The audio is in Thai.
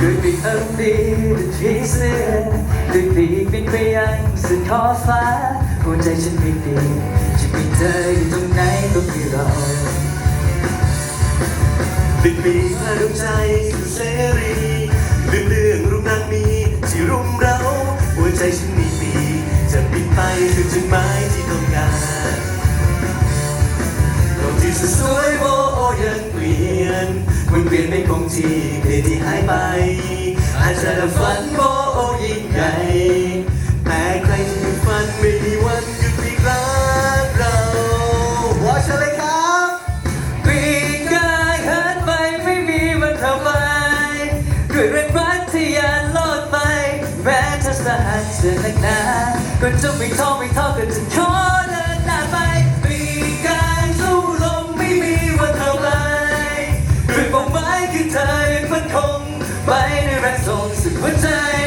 ด้วยปีกอารมณ์ดีด้วยผีเสื้อด้วยปีกบินไปยังสุดขอบฟ้าหัวใจฉันไม่ดีจะมีเธออยู่ตรงไหนก็มีเราดึกปีพาดวงใจสู่เสรีเรื่องเรื่องรุ่งนางมีที่รุมเราหัวใจฉันมีปีกจะบินไปถึงจุดหมายที่ เปลี่ยนไม่คงที่เพลงที่หายไป อาจจะฝันโอ้โอยิ่งใหญ่แต่ใครที่มีฝันไม่มีวันหยุดปีกรักเราวอชเลยครับปีกายหันไปไม่มีวันท่าไปด้วยแรงรักที่ยานโลดไปแม้จะสหัสเสือนักหนาก็จะไม่ท้อไม่ท้อก็จะขอเดินหน้าไป time.